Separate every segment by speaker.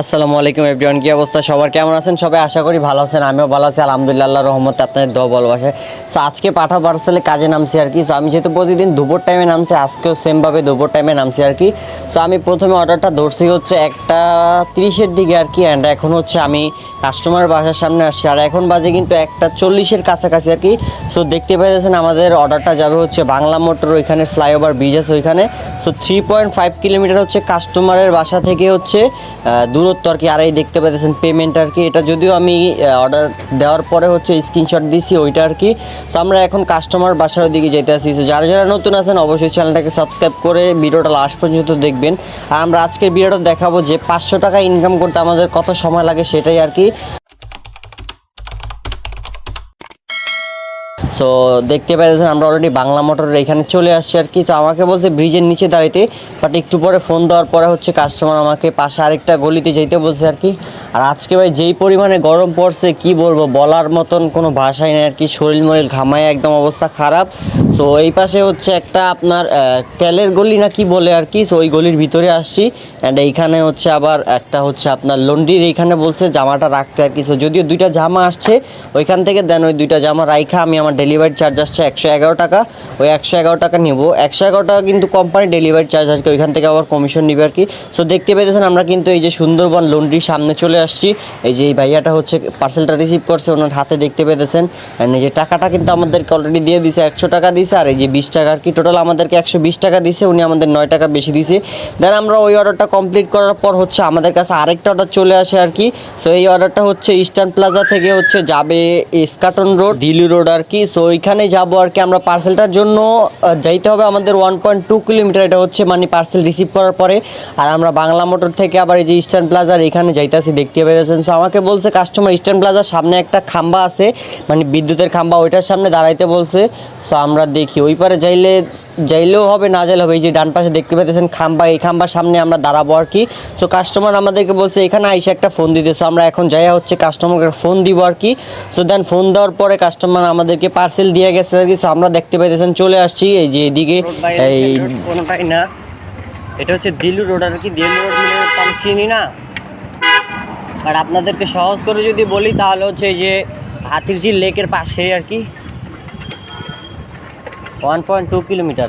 Speaker 1: আসসালামু আলাইকুম এভরিওয়ান কি অবস্থা? সবার কেমন আছেন? সবাই আশা করি ভালো আছেন আমিও ভালো আছি। আলহামদুলিল্লাহ রহমতে আপনাদের দোয়া ভালোবাসে। সো আজকে পাঠা পার্সেলে কাজে নামছি আর কি। সো আমি যেহেতু প্রতিদিন দুপুর টাইমে নামছি আজকেও সেমভাবে দুপুর টাইমে নামছি আর কি। সো আমি প্রথমে অর্ডারটা ধরছি হচ্ছে একটা তিরিশের দিকে আর কি অ্যান্ড এখন হচ্ছে আমি কাস্টমার বাসার সামনে আসছি। আর এখন বাজে কিন্তু একটা চল্লিশের কাছাকাছি আর কি। সো দেখতে পেয়েছেন আমাদের অর্ডারটা যাবে হচ্ছে বাংলা মোটর ওইখানে ফ্লাইওভার ব্রিজ আছে ওইখানে। So three point five kilometre হচ্ছে কাস্টমারের বাসা থেকে হচ্ছে আহ, দূরত্ব আর কি, আর এই দেখতে পাইতেছেন পেমেন্ট আর কি। এটা যদিও আমি অর্ডার দেওয়ার পরে হচ্ছে স্ক্রিনশট দিছি ওইটা আর কি। সো আমরা এখন কাস্টমার বাসার দিকে যেতে আসি সো যারা যারা নতুন আছেন, অবশ্যই চ্যানেলটাকে সাবস্ক্রাইব করে ভিডিওটা লাস্ট পর্যন্ত দেখবেন। আর আমরা আজকের ভিডিওটা দেখাবো যে পাঁচশো টাকা ইনকাম করতে আমাদের কত সময় লাগে সেটাই আর কি। সো দেখতে পাইতেছেন আমরা অলরেডি বাংলা মোটরের এখানে চলে আসছি আর কি। তো আমাকে বলছে ব্রিজের নিচে দাঁড়াইতে বাট একটু পরে ফোন দেওয়ার পরে হচ্ছে কাস্টমার আমাকে পাশে আরেকটা গলিতে যেতে বলছে আর কি। আর আজকে ভাই যেই পরিমাণে গরম পড়ছে, কি বলব, বলার মতন কোনো ভাষাই নেই আর কি। শরীর মরিল ঘামায়, একদম অবস্থা খারাপ। সো এই পাশে হচ্ছে একটা আপনার তেলের গলি না কি বলে আর কি। সো ওই গলির ভিতরে আসছি। অ্যান্ড এইখানে হচ্ছে আবার একটা হচ্ছে আপনার লন্ডির এইখানে বলছে জামাটা রাখতে আর কি। সো যদিও দুইটা জামা আসছে, ওইখান থেকে দেন ওই দুইটা জামা রাইখা আমি আমার ডেলিভারি চার্জ আসছে একশো এগারো টাকা। ওই একশো এগারো টাকা নেব। একশো এগারো টাকা কিন্তু কোম্পানি ডেলিভারি চার্জ কি ওইখান থেকে আবার কমিশন নেবে আর কি। সো দেখতে পেয়েছেন আমরা কিন্তু এই যে সুন্দরবন লন্ড্রির সামনে চলে আসছি। এই যে এই ভাইয়াটা হচ্ছে পার্সেলটা রিসিভ করছে, ওনার হাতে দেখতে পেতেছেন। এই যে টাকাটা কিন্তু আমাদেরকে অলরেডি দিয়ে দিছে, একশো টাকা দিছে। আর এই যে বিশ টাকা আর কি টোটাল আমাদেরকে একশো বিশ টাকা দিছে, উনি আমাদের নয় টাকা বেশি দিছে। দেন আমরা ওই অর্ডারটা কমপ্লিট করার পর হচ্ছে আমাদের কাছে আরেকটা অর্ডার চলে আসে আর কি। সো এই অর্ডারটা হচ্ছে ইস্টার্ন প্লাজা থেকে হচ্ছে যাবে স্কাটন রোড দিল্লি রোড আর কি। সো ওইখানে যাব আর কি, আমরা পার্সেলটার জন্য যাইতে হবে আমাদের ওয়ান পয়েন্ট টু কিলোমিটার এটা হচ্ছে মানে পার্সেল রিসিভ করার পরে। আর আমরা বাংলা মোটর থেকে আবার এই যে ইস্টার্ন প্লাজার এখানে যাইতেছি, দেখতে পেয়েছেন সো আমাকে বলছে কাস্টমার ইস্টার্ন প্লাজার সামনে একটা খাম্বা আছে মানে বিদ্যুতের খাম্বা, ওইটার সামনে দাঁড়াইতে বলছে। সো আমরা দেখি, ওই পারে যাইলে যাইলেও হবে না যাইলে হবে। এই যে ডান পাশে দেখতে পেতেছেন খাম্বা এই খাম্বার সামনে আমরা দাঁড়াবো আর কি। সো কাস্টমার আমাদেরকে বলছে এখানে আইসে একটা ফোন দিতে সো আমরা এখন যাই হচ্ছে কাস্টমারকে ফোন দিব আর কি। সো দেন ফোন দেওয়ার পরে কাস্টমার আমাদেরকে পার্সেল দিয়ে গেছে আর কি। সো আমরা দেখতে পাইতেছেন চলে আসছি। এই যে এদিকে এই কোনোটাই না। এটা হচ্ছে দিল্লু রোড আর কি। দিল্লু রোড মিলে আমি চিনি না। আর আপনাদেরকে সহজ করে যদি বলি তাহলে হচ্ছে এই যে হাতিরঝিল লেকের পাশে আর কি। One point two kilometre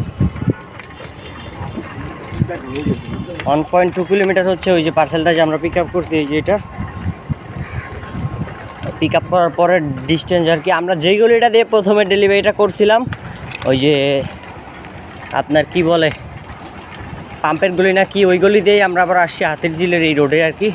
Speaker 1: one point two kilometre হচ্ছে ওই যে পার্সেলটা যে আমরা পিক আপ করছি, এই যে এটা। পিক আপ করার পরে ডিস্টেন্স আর কি, আমরা যেই গলিটা দিয়ে প্রথমে ডেলিভারিটা করছিলাম, ওই যে আপনার কি বলে, পাম্পের গলি না কি, ওই গলি দিয়েই আমরা আবার আসছি হাতির ঝিলের এই রোডে আর কি।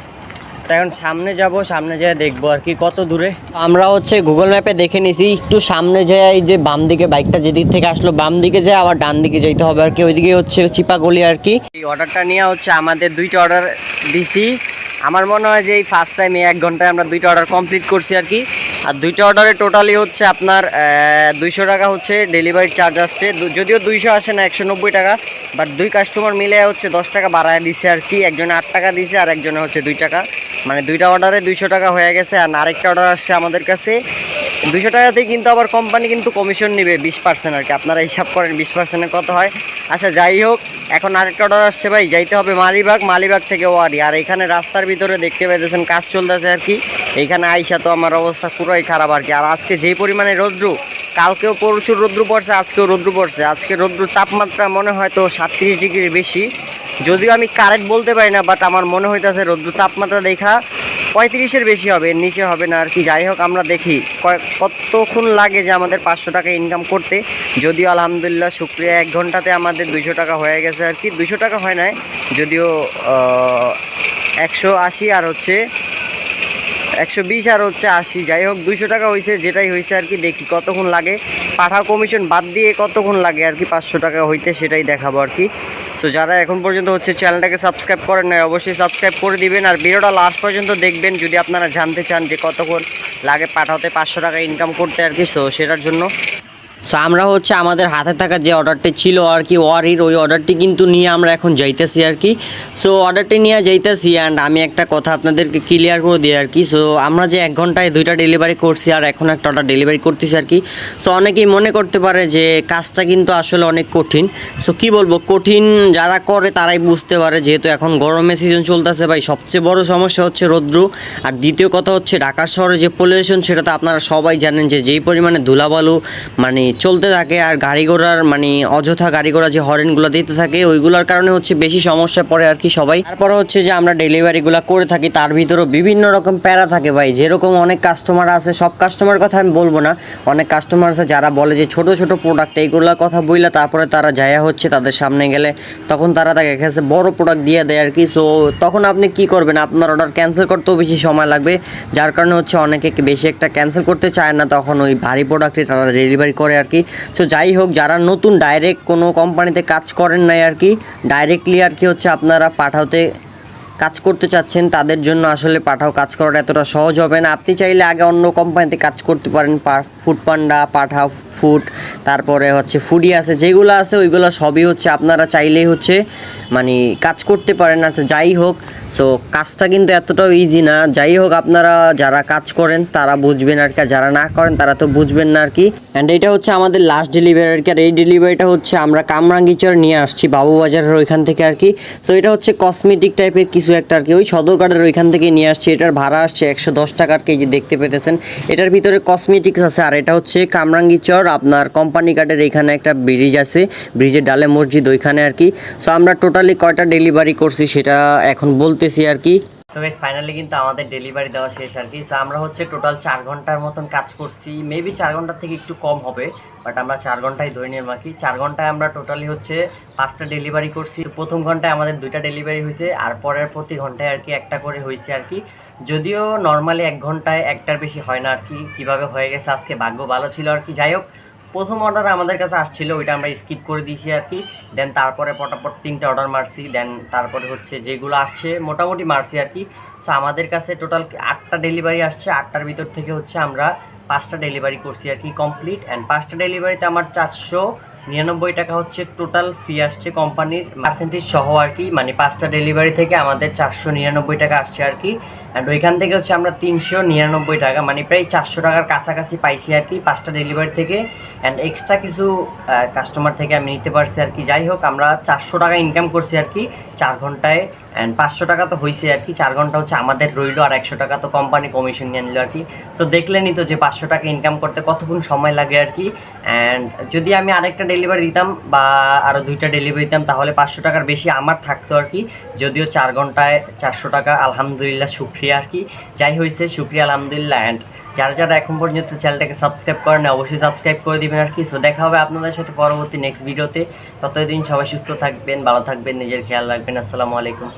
Speaker 1: তো এখন সামনে যাব সামনে যেয়ে দেখব আর কি কত দূরে। আমরা হচ্ছে গুগল ম্যাপে দেখে নিছি একটু সামনে যেয়ে এই যে বাম দিকে বাইকটা যেদিক থেকে আসলো বাম দিকে যায় আবার ডান দিকে যেতে হবে আর কি ওইদিকে হচ্ছে চিপাগলি আর কি। এই অর্ডারটা নিয়ে হচ্ছে আমাদের দুইটা অর্ডার দিছি। আমার মনে হয় যে এই ফার্স্ট টাইম এক ঘন্টায় আমরা দুইটা অর্ডার কমপ্লিট করছি আর কি। আর দুইটা অর্ডারে টোটালি হচ্ছে আপনার দুইশো টাকা হচ্ছে ডেলিভারি চার্জ আসছে। যদিও দুইশো আসে না, একশো নব্বই টাকা বাট দুই কাস্টমার মিলে হচ্ছে দশ টাকা বাড়ায় দিছে আর কি। একজনে আট টাকা দিছে আর একজনে হচ্ছে দুই টাকা। মানে দুইটা অর্ডারে দুইশো টাকা হয়ে গেছে, আর আরেকটা অর্ডার আসছে আমাদের কাছে দুইশো টাকাতেই কিন্তু আবার কোম্পানি কিন্তু কমিশন নেবে, বিশ পার্সেন্ট আর কি। আপনারা হিসাব করেন বিশ পার্সেন্টের কত হয়। আচ্ছা যাই হোক, এখন আরেকটা অর্ডার আসছে ভাই, যাইতে হবে মালিবাগ মালিবাগ থেকে ওয়ারি। আর এখানে রাস্তার ভিতরে দেখতে পাইতেছেন, কাজ চলতেছে আর কি। এইখানে আইসা তো আমার অবস্থা পুরোই খারাপ আর কি। আর আজকে যেই পরিমাণে রৌদ্রু, কালকেও প্রচুর রৌদ্র পড়ছে, আজকেও রৌদ্র পড়ছে। আজকে রৌদ্রুর তাপমাত্রা মনে হয় তো সাতত্রিশ ডিগ্রির বেশি। যদিও আমি কারেক্ট বলতে পারি না বাট আমার মনে হইতেছে রৌদ্র তাপমাত্রা দেখা পঁয়ত্রিশের বেশি হবে নিচে হবে না আর কি। যাই হোক, আমরা দেখি কতক্ষণ লাগে যে আমাদের পাঁচশো টাকা ইনকাম করতে। যদিও আলহামদুলিল্লাহ, শুক্রিয়া। এক ঘন্টাতে আমাদের দুইশো টাকা হয়ে গেছে আর কি। দুইশো টাকা হয় নাই, যদিও একশো আশি আর হচ্ছে, একশো বিশ আর হচ্ছে আশি। যাই হোক, দুইশো টাকা হয়েছে যেটাই হয়েছে আর কি, দেখি কতক্ষণ লাগে। পাঠা কমিশন বাদ দিয়ে কতক্ষণ লাগে আর কি পাঁচশো টাকা হইতে, সেটাই দেখাবো আর কি। তো যারা এখন পর্যন্ত হচ্ছে চ্যানেলটাকে সাবস্ক্রাইব করেন নাই, অবশ্যই সাবস্ক্রাইব করে দিবেন। আর ভিডিওটা লাস্ট পর্যন্ত দেখবেন যদি আপনারা জানতে চান যে কতক্ষণ লাগে পাঠাতে, পাঁচশো টাকা ইনকাম করতে আর কি সো সেটার জন্য। সো আমরা হচ্ছে আমাদের হাতে থাকা যে অর্ডারটি ছিল আর কি, ওয়ারির, ওই অর্ডারটি কিন্তু নিয়ে আমরা এখন যাইতেছি আর কি। সো অর্ডারটি নিয়ে যাইতেছি অ্যান্ড আমি একটা কথা আপনাদেরকে ক্লিয়ার করে দিই আর কি। সো আমরা যে এক ঘন্টায় দুইটা ডেলিভারি করছি আর এখন একটা অর্ডার ডেলিভারি করতেছি আর কি। সো অনেকেই মনে করতে পারে যে কাজটা কিন্তু আসলে অনেক কঠিন। সো কি বলব, কঠিন যারা করে তারাই বুঝতে পারে, যেহেতু এখন গরমের সিজন চলতেছে ভাই, সবচেয়ে বড় সমস্যা হচ্ছে রৌদ্র। আর দ্বিতীয় কথা হচ্ছে ঢাকা শহরে যে পলিউশন সেটা তো আপনারা সবাই জানেন যে যেই পরিমাণে ধুলাবালু মানে চলতে থাকে আর গাড়ি ঘোড়ার মানে অযথা গাড়ি ঘোড়া যে হরেনগুলো দিতে থাকে, ওইগুলোর কারণে হচ্ছে বেশি সমস্যা পড়ে আর কি সবাই। তারপরে হচ্ছে যে আমরা ডেলিভারিগুলো করে থাকি, তার ভিতরেও বিভিন্ন রকম প্যারা থাকে ভাই। যেরকম অনেক কাস্টমার আছে, সব কাস্টমার কথা আমি বলব না। অনেক কাস্টমার আছে যারা বলে যে ছোট ছোট প্রোডাক্ট এইগুলোর কথা বইলা তারপরে তারা যায়া হচ্ছে তাদের সামনে গেলে, তখন তারা তাকে কাছে বড় প্রোডাক্ট দিয়ে দেয় আর কি। সো তখন আপনি কি করবেন? আপনার অর্ডার ক্যান্সেল করতেও বেশি সময় লাগবে। যার কারণে হচ্ছে অনেকে বেশি একটা ক্যান্সেল করতে চায় না, তখন ওই ভারী প্রোডাক্টে তারা ডেলিভারি করে আর কি সো যাই হোক, যারা নতুন ডাইরেক্ট কোনো কোম্পানিতে কাজ করেন নাই আর কি ডাইরেক্টলি আর কি হচ্ছে আপনারা পাঠাতে কাজ করতে চাচ্ছেন, তাদের জন্য আসলে পাঠাও কাজ করাটা এতটা সহজ হবে না। আপনি চাইলে আগে অন্য কোম্পানিতে কাজ করতে পারেন ফুড পান্ডা পাঠাও ফুড তারপরে হচ্ছে ফুডি আছে, যেগুলো আছে ওইগুলো সবই হচ্ছে আপনারা চাইলেই হচ্ছে মানে কাজ করতে পারেন। আচ্ছা যাই হোক সো কাজটা কিন্তু এতটাও ইজি না। যাই হোক, আপনারা যারা কাজ করেন, তারা বুঝবেন আর কি যারা না করেন, তারা তো বুঝবেন না আর কি। অ্যান্ড এটা হচ্ছে আমাদের লাস্ট ডেলিভারি আর কি, আর এই ডেলিভারিটা হচ্ছে আমরা কামরাঙ্গিচর নিয়ে আসছি বাবু বাবুবাজারের ওইখান থেকে আর কি। সো এটা হচ্ছে কসমেটিক টাইপের কিছু একটা আর কি। ওই সদরঘাটের ওইখান থেকে নিয়ে আসছে, এটার ভাড়া আসছে একশো দশ টাকার কেজি, দেখতে পেতেছেন। এটার ভিতরে কসমেটিক্স আছে, আর এটা হচ্ছে কামরাঙ্গি চর, আপনার কোম্পানি কার্ডের এখানে একটা ব্রিজ আছে ব্রিজের ডালে মসজিদ ওইখানে আর কি। সো আমরা টোটালি কয়টা ডেলিভারি করছি সেটা এখন বলতেছি আর কি। সো গাইস ফাইনালি কিন্তু আমাদের ডেলিভারি দেওয়া শেষ আর কি। সো আমরা হচ্ছে টোটাল চার ঘণ্টার মতন কাজ করছি। মেবি চার ঘণ্টার থেকে একটু কম হবে বাট আমরা চার ঘন্টায় ধরে নিলাম আর কি। চার ঘন্টায় আমরা টোটালি হচ্ছে পাঁচটা ডেলিভারি করছি। প্রথম ঘন্টায় আমাদের দুইটা ডেলিভারি হয়েছে, আর পরের প্রতি ঘন্টায় আর কি একটা করে হয়েছে আর কি। যদিও নর্মালি এক ঘন্টায় একটার বেশি হয় না আর কি, কীভাবে হয়ে গেছে আজকে ভাগ্য ভালো ছিল আর কি। যাই হোক প্রথম অর্ডার আমাদের কাছে আসছিল, ওইটা আমরা স্কিপ করে দিয়েছি আর কি। দেন তারপরে পটাপট তিনটা অর্ডার মারছি দেন তারপরে হচ্ছে যেগুলো আসছে মোটামুটি মারছি আর কি। সো আমাদের কাছে টোটাল আটটা ডেলিভারি আসছে, আটটার ভিতর থেকে হচ্ছে আমরা পাঁচটা ডেলিভারি করছি আর কি কমপ্লিট অ্যান্ড পাঁচটা ডেলিভারিতে আমার চারশো নিরানব্বই টাকা হচ্ছে টোটাল ফি আসছে কোম্পানির পার্সেন্টেজ সহ আর কি মানে পাঁচটা ডেলিভারি থেকে আমাদের চারশো নিরানব্বই টাকা আসছে আর কি। অ্যান্ড ওইখান থেকে হচ্ছে আমরা তিনশো নিরানব্বই টাকা মানে প্রায় চারশো টাকার কাছাকাছি পাইছি আর কি, পাঁচটা ডেলিভারি থেকে। অ্যান্ড এক্সট্রা কিছু কাস্টমার থেকে আমি নিতে পারছি আর কি। যাই হোক, আমরা চারশো টাকা ইনকাম করছি আর কি, চার ঘন্টায়। অ্যান্ড পাঁচশো টাকা তো হয়েছে আর কি, চার ঘণ্টা হচ্ছে আমাদের রইল, আর একশো টাকা তো কোম্পানি কমিশন নিয়ে নিল আর কি। সো দেখলেনই তো যে পাঁচশো টাকা ইনকাম করতে কতক্ষণ সময় লাগে আর কি। অ্যান্ড যদি আমি আরেকটা ডেলিভারি দিতাম বা আরও দুইটা ডেলিভারি দিতাম, তাহলে পাঁচশো টাকার বেশি আমার থাকতো আর কি। যদিও চার ঘন্টায় চারশো টাকা, আলহামদুলিল্লাহ শুক্রিয়া আর কি। যাই হয়েছে শুক্রিয়া, আলহামদুলিল্লাহ। অ্যান্ড যারা যারা এখন পর্যন্ত চ্যানেলটাকে সাবস্ক্রাইব করেন অবশ্যই সাবস্ক্রাইব করে দেবেন আর কি। সো দেখা হবে আপনাদের সাথে পরবর্তী নেক্সট ভিডিওতে ততদিন সবাই সুস্থ থাকবেন, ভালো থাকবেন, নিজের খেয়াল রাখবেন। আসসালামু আলাইকুম।